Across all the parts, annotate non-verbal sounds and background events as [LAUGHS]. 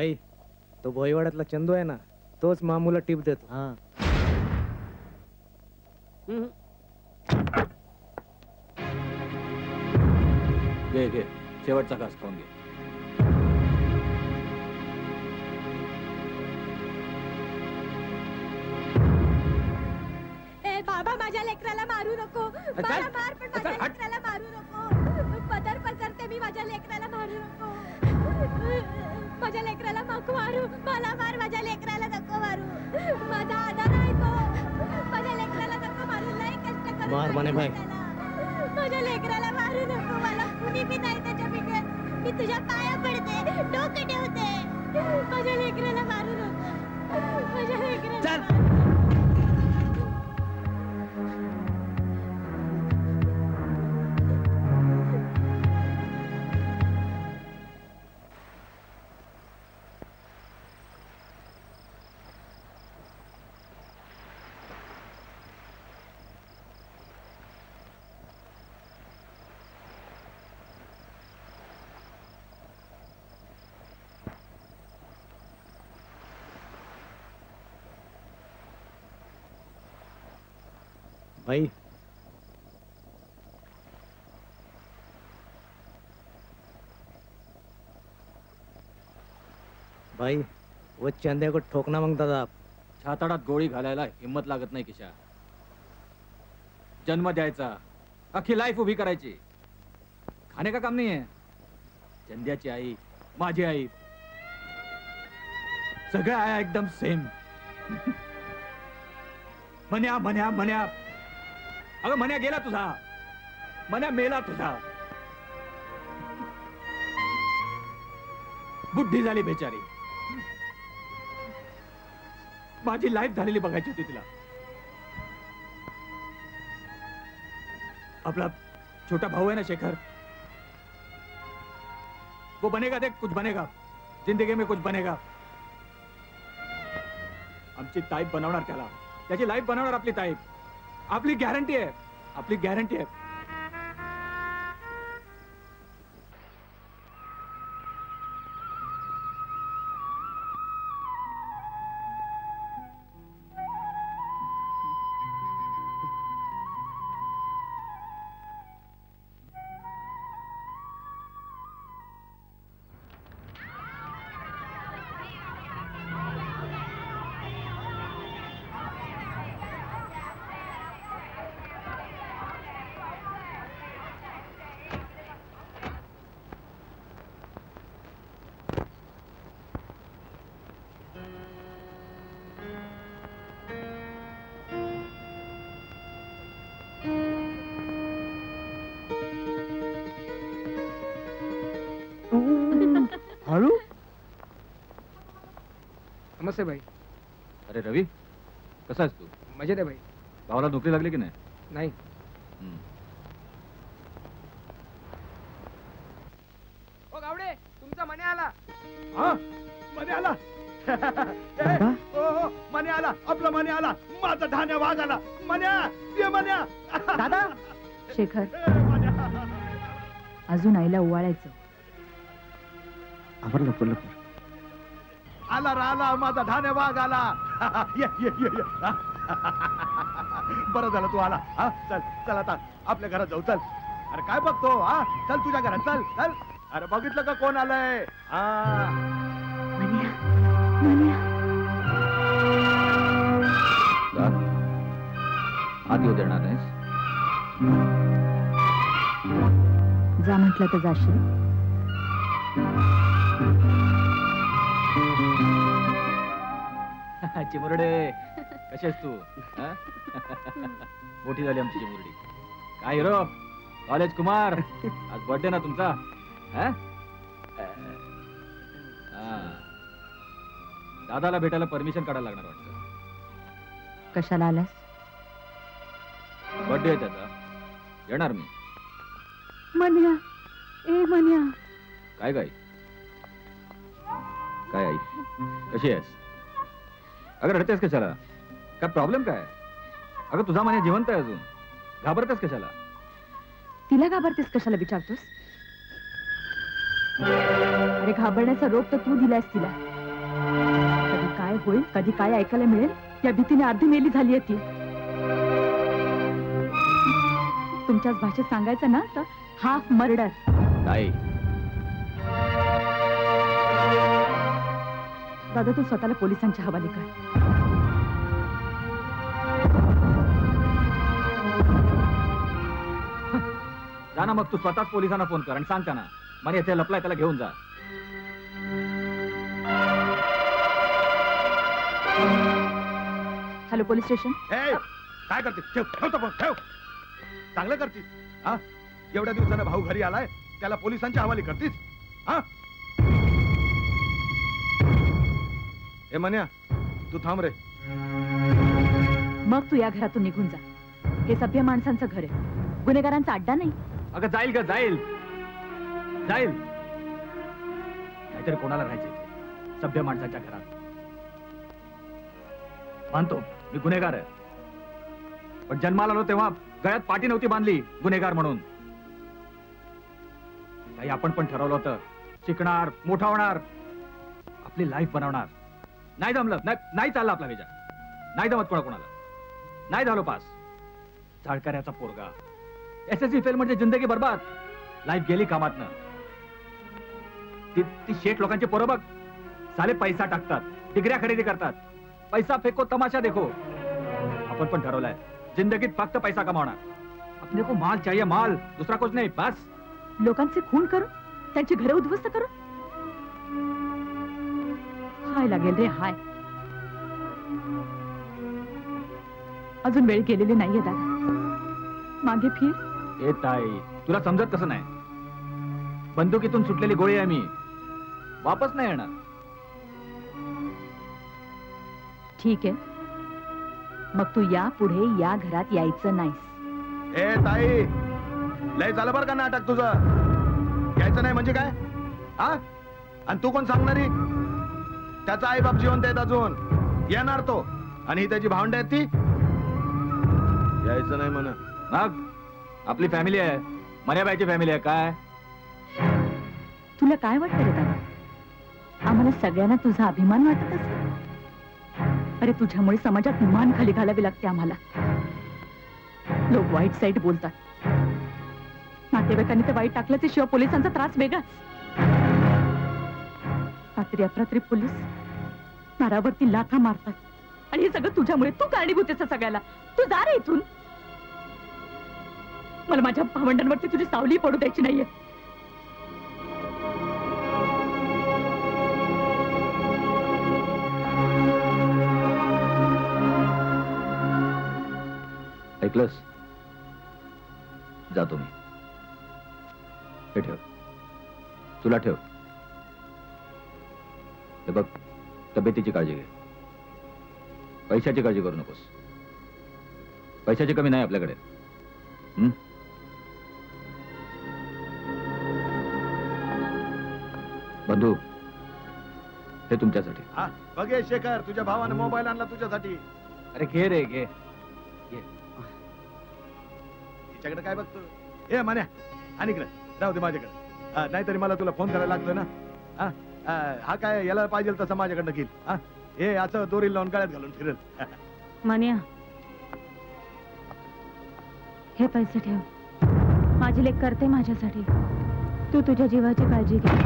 भाई तो भोईवाड्यातला चंदू आहे ना तोच मामूला टिप देतो. हा. घे घे. शेवटचा घास खाऊन घे. ए बाबा माझ्या लेकराला मारू नको. मला मार पण माझ्या. लेकराला मारू नको. पदर पसरते मी माझ्या लेकराला. मारू नको माझ्या लेकराला नको मारू. मला मार माझ्या लेकराला नको मारू. माझा आधार आहे तो. माझ्या लेकराला नको मारू. लय कष्ट करून मार. त्याला. माझ्या लेकराला मारू नको. मला कुणी बी नाही त्याच्या मी तुझ्या पाया पडते. डोके ठेवते. माझ्या लेकराला मारू भाई भाई वो चंदे को ठोकना मग दादा छाताडात गोळी घालायला हिंमत लागत नाही किशा. जन्म द्यायचा. अख्खी लाईफ उभी करायची. खाणे का काम आहे चंद्याची आई माझी आई. सगळ्या आया एकदम सेम [LAUGHS] म्हण्या म्हण्या म्हण्या. अगं मन्या गेला तुझा. मन्या मेला तुझा. बुद्धी झाली बेचारी. माझी लाईफ झालेली बघायची होती तिला. आपला छोटा भाऊ आहे ना शेखर? वो बनेगा देख कुछ बनेगा. जिंदगी में कुछ बनेगा. आमची टाईप बनवणार त्याला. त्याची लाईफ बनवणार आपली टाईप आपली गॅरंटी आहे. आपली गॅरंटी आहे. नमस्ते भाई. अरे रवी कसा आहेस तू? मजेत आहे भाई. भावाला नोकरी लागली की नाही. ओ गावडे तुमचा मने आला. हा? मने आला? [LAUGHS] ओ, मने आला आपला मने आला. माझा धान्या वाघ आला मन्या ये मन्या [LAUGHS] दादा? शेखर. अजून आईला ओवाळायचं. आवर लवकर लवकर. आला रा आला माझा धान्या वाघ आला. ये ये ये ये. बरं झालं तू आला. हा चल चल आता. आपल्या घरात जाऊ चल. अरे काय बघतो? हा चल तुझ्या घरात चल चल. अरे बघितलं का कोण आलंय? हा. मन्या मन्या. जा. आत येऊ देणार नाहीस. जा म्हटलं तर जाशील. चिमुरडे कशी आहेस तू? [LAUGHS] मोठी झाली आमची चिमुरडी काय हिरो? कॉलेज कुमार. आज बर्थडे ना तुमचा. दादाला भेटायला परमिशन काढायला लागणार वाटतं. कशाला आलास? बर्थडे आहे त्याचा. येणार मी. मन्या. ए मन्या. काय काय काय आई? कशी आहेस? अगं रडतेस कशाला? काय प्रॉब्लेम काय? अगं तुझा मान्य जिवंत आहे अजून. घाबरतेस कशाला? तिला घाबरतेस कशाला विचारतोस अरे घाबरण्याचा रोग तर तू दिलायस तिला. कधी काय होईल कधी काय ऐकायला मिळेल या भीतीने अर्धी मेली झाली ती. तुमच्याच भाषेत सांगायचं ना तर हाफ मर्डर ताई दादा तू स्वतःला पोलिसांच्या हवाले कर. जा ना मग तू स्वतःच पोलिसांना फोन कर आणि सांग त्यांना. मला इथे लपलाय त्याला घेऊन जा. Hello police station? काय करते ठेव ठेव तो फोन, ठेव. चांगलं करतीस. हा? एवढ्या दिवसानं भाऊ घरी आलाय त्याला पोलिसांच्या हवाली करतीस? हा? ए मन्या तू थांब रे. मग तू या घरातून निघून जा. हे सभ्य माणसांचं घर आहे. गुन्हेगारांचा अड्डा नाही. अगं जाईल का जाईल. जाईल. नाहीतरी कोणाला राहायचं? सभ्य माणसाच्या घरात. मानतो मी गुन्हेगार आहे. पण जन्माला आलो तेव्हा गळ्यात पाठी नव्हती बांधली गुन्हेगार म्हणून. काही आपण पण ठरवलं होतं. शिकणार मोठा होणार. आपली लाईफ बनवणार. नाही जमलं. नाही- नाही चाललं आपला विचार. नाही जमत कोणा कोणाला. नाही झालो पास. झाडकऱ्याचा पोरगा. एस एस सी फेल म्हणजे जिंदगी बरबाद. लाईफ गेली कामातनं. ती ती शेठ लोकांचे पोरं बघ. साले पैसा टाकतात. डिग्र्या खरेदी करतात. पैसा फेको तमाशा देखो. आपण पण ठरवलंय. जिंदगीत फक्त पैसा कमावणार. अपने को माल चाहिए माल. दुसरा कुछ नाही बस. लोकांचे खून करून त्यांची घरे उद्ध्वस्त करून. हाय लागेल रे हाय? अजून वेळ गेलेली नाहीये दादा. मागे फिर. ए ताई तुला समजत कसं नाही? बंदुकीतून सुटलेली गोळी आहे मी. वापस नाही येणार. ठीक आहे. मग तू या पुढे या घरात यायचं नाहीस. ए ताई लय झालं बरं का नाटक तुझं? यायचं नाही म्हणजे काय? हा? आणि तू कोण सांगणारी? त्याचा आई बाप जिवंत आहेत अजून. येणार तो. आणि ही त्याची भावंड आहेत ती. यायचं नाही म्हण. मग आपली फॅमिली आहे. मर्याबाईची फॅमिली आहे. काय? तुला काय वाटतं रे दादा आम्हाला सगळ्यांना तुझा अभिमान वाटत असेल. अरे तुझ्यामुळे समाजात मान खाली घालावी लागते आम्हाला. लोक वाईट साईड बोलतात. नातेवाईकांनी ते वाईट टाकलं ते शिवाय पोलिसांचा त्रास वेगळाच. रात्री अपरात्री पोलीस नारावरती लाथा मारतात. आणि हे सगळं तुझ्यामुळे तू कारणीभूत सगळ्याला. तू जा रे इथून. मला माझ्या भावंडांवरती तुझी सावली पडू द्यायची नाहीये. ऐकलंस? जातो मी हे ठेव. तुला ठेव. तब्येतीची काळजी घे. पैशाची काळजी करू नकोस. पैशाची कमी नाही आपल्याकडे. हं? बंधू हे तुमच्यासाठी. हा बघे शेखर तुझ्या भावाने मोबाईल आणला तुझ्यासाठी. अरे घे रे घे. तिच्याकडे काय बघतो ए मान्या. आणि इकडे. राहू दे माझ्याकडे. हा, नाहीतरी मला तुला फोन करायला लागतोय ना. हा? हा, हा काय याला पाहिजे तसं माझ्याकडनं घेईल. हा असं दोरी लावून गळ्यात घालून फिरेल मान्या हे पैसे ठेव. माझी लेख करते माझ्यासाठी. तू तुझ्या जीवाची काळजी घे.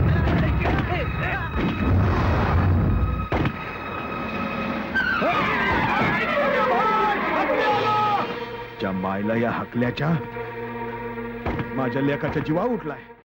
मायला या हकल्याच्या माझ्या लेखाचा जीवा उठलाय.